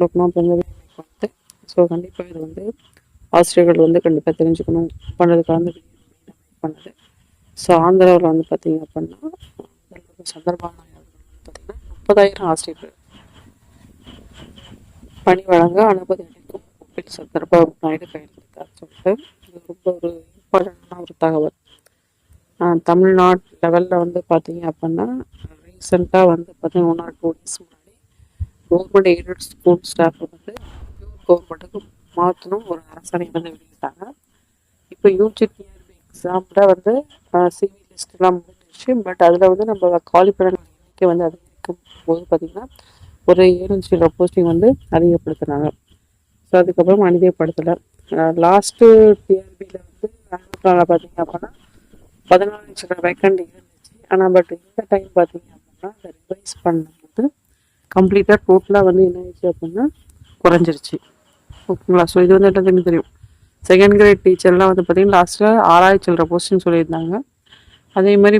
கொடுக்கணும் அப்படிங்கிறது பார்த்து ஸோ கண்டிப்பாக இது வந்து ஆசிரியர்கள் வந்து கண்டிப்பாக தெரிஞ்சுக்கணும். பண்ணுறதுக்காக வந்து பண்ணது ஸோ ஆந்திராவில் வந்து பார்த்தீங்க அப்படின்னா முதல்வர் சந்திரபாபு பார்த்தீங்கன்னா முப்பதாயிரம் ஆசிரியர்கள் பணி வழங்க அனுமதி அளிக்கும். ஒப்பில் சந்திரபாபு நாயுடு கையெழுத்திட்டார் சொல்லிட்டு இது ரொம்ப ஒரு இம்பார்ட்டண்டான ஒரு தகவல். தமிழ்நாடு லெவலில் வந்து பார்த்தீங்க அப்படின்னா ரீசெண்டாக வந்து பார்த்தீங்கன்னா one or two days government aided school staff வந்து பியூர் கவர்மெண்ட்டுக்கு மாற்றணும் ஒரு அரசாணை வந்து வெளியிட்டாங்க. இப்போ யூஜிடிஆர்பி எக்ஸாமில் வந்து சிவி லிஸ்ட்லாம் முடிஞ்சிருச்சு. பட் அதில் வந்து நம்ம காலிப்படங்கள் எண்ணிக்கை வந்து அதிகரிக்கும் போது பார்த்திங்கன்னா ஒரு ஏழு போஸ்டிங் வந்து அதிகப்படுத்தினாங்க. ஸோ அதுக்கப்புறம் அதிகப்படுத்தலை லாஸ்ட்டு டிஆர்பியில் வந்து ஆண்டுக்கால பார்த்தீங்க அப்படின்னா பதினாலு லட்சம் வேக்கண்ட் இருந்துச்சு. ஆனால் பட் இந்த டைம் பார்த்தீங்க அப்படின்னா அதை ரிவைஸ் பண்ணும்போது கம்ப்ளீட்டாக டோட்டலாக வந்து என்ன ஆயிடுச்சு அப்படின்னா குறைஞ்சிருச்சு. ஓகேங்களா? ஸோ இது வந்து எனக்கு தெரியும். செகண்ட் கிரேட் டீச்சர்லாம் வந்து பார்த்தீங்கன்னா லாஸ்ட்டில் ஆறாயிரம் சில்லற போஸ்டிங் சொல்லியிருந்தாங்க. அதே மாதிரி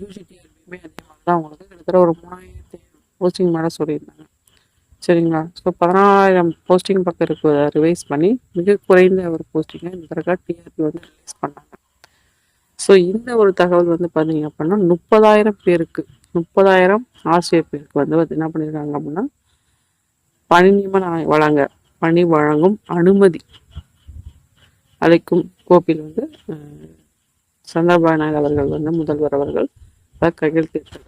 யூஜிடிஆர்பியுமே அதே மாதிரி தான் அவங்களுக்கு கிட்டத்தட்ட ஒரு மூணாயிரத்தி போஸ்டிங் மேலே சொல்லியிருந்தாங்க. சரிங்களா? ஸோ பதினாலாயிரம் போஸ்டிங் பக்கம் இருக்கிறத ரிவைஸ் பண்ணி மிக குறைந்த ஒரு போஸ்டிங்கை இந்த தடவை டிஆர்பி வந்து ரிலீஸ் பண்ணாங்க. ஸோ இந்த ஒரு தகவல் வந்து பார்த்தீங்க அப்படின்னா முப்பதாயிரம் பேருக்கு முப்பதாயிரம் ஆசிரியர் பேருக்கு வந்து என்ன பண்ணியிருக்காங்க அப்படின்னா பணி நியமனம் வழங்க பணி வழங்கும் அனுமதி அளிக்கும் கோப்பில் வந்து அஹ், சந்திரபாபு நாயுடு அவர்கள் வந்து முதல்வர் அவர்கள் அதை கையெழுத்திட்டாங்க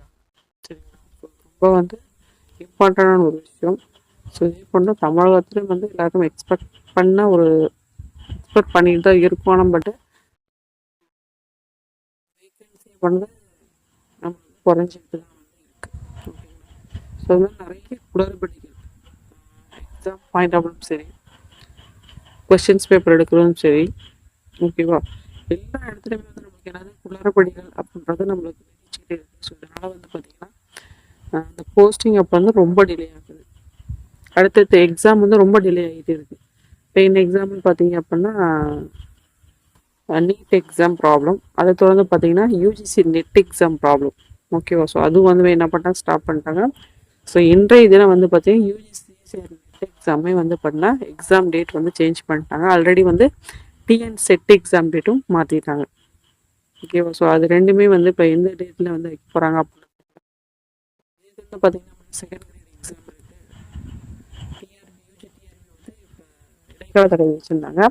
ரொம்ப வந்து இம்பார்ட்டண்டான ஒரு விஷயம். ஸோ இதே போன்ற தமிழகத்திலும் வந்து எல்லாருக்கும் எக்ஸ்பெக்ட் பண்ண ஒரு எக்ஸ்பெக்ட் பண்ணிட்டு தான் இருக்கும் ஆனால் பட்டு வேகன்சி வந்து குறைஞ்சிட்டு தான் வந்து இருக்குது ஸோ இது மாதிரி நிறைய குளறுபடிகள். எக்ஸாம் பாயிண்ட் ஆஃப் சரி. கொஸ்டின்ஸ் பேப்பர் எடுக்கிறதும் சரி. ஓகேவா எல்லா இடத்துலையுமே வந்து நமக்கு என்னது குளறுபடிகள் அப்படின்றது நம்மளுக்கு நினைச்சிட்டே இருக்குது ஸோ இதனால் வந்து பார்த்தீங்கன்னா அந்த போஸ்டிங் அப்போ வந்து ரொம்ப டிலே ஆகுது. அடுத்தடுத்த எக்ஸாம் வந்து ரொம்ப டிலே ஆகிட்டே இருக்குது இப்போ இந்த எக்ஸாம்பிள் பார்த்தீங்க அப்படின்னா நீட் எக்ஸாம் ப்ராப்ளம் அதை தொடர்ந்து பார்த்தீங்கன்னா யூஜிசி நெட் எக்ஸாம் ப்ராப்ளம் ஓகேவா ஸோ அதுவும் வந்து என்ன பண்ணால் ஸ்டாப் பண்ணிட்டாங்க. ஸோ இன்றைய தினம் வந்து பார்த்தீங்கன்னா யூஜிசி நெட் எக்ஸாமே வந்து பண்ணால் எக்ஸாம் டேட் வந்து சேஞ்ச் பண்ணிட்டாங்க. ஆல்ரெடி வந்து டிஎன் செட் எக்ஸாம் டேட்டும் மாற்றிட்டாங்க ஓகேவா ஸோ அது ரெண்டுமே வந்து இப்போ எந்த டேட்டில் வந்து வைக்க போகிறாங்க அப்படின்னு இது வந்து பார்த்தீங்கன்னா செகண்ட் கிரேட் எக்ஸாம் இருக்குது வந்து இடைக்கால தடவை வச்சுருந்தாங்க.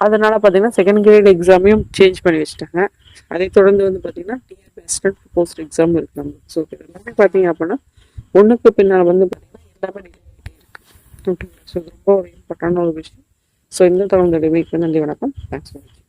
அதனால் பார்த்தீங்கன்னா செகண்ட் கிரேட் எக்ஸாமையும் சேஞ்ச் பண்ணி வச்சுட்டாங்க. அதை தொடர்ந்து வந்து பார்த்தீங்கன்னா டிஆர்பி அசிஸ்டன்ட் போஸ்ட் எக்ஸாம் இருக்கு நம்ம ஸோ எல்லாமே பார்த்தீங்க அப்படின்னா ஒன்றுக்கு பின்னால் வந்து பார்த்தீங்கன்னா எல்லாமே delay ஓகே ஸோ ரொம்ப ஒரு இம்பார்ட்டண்டான ஒரு விஷயம். ஸோ இந்த தொடர்ந்து நன்றி வணக்கம். Thanks for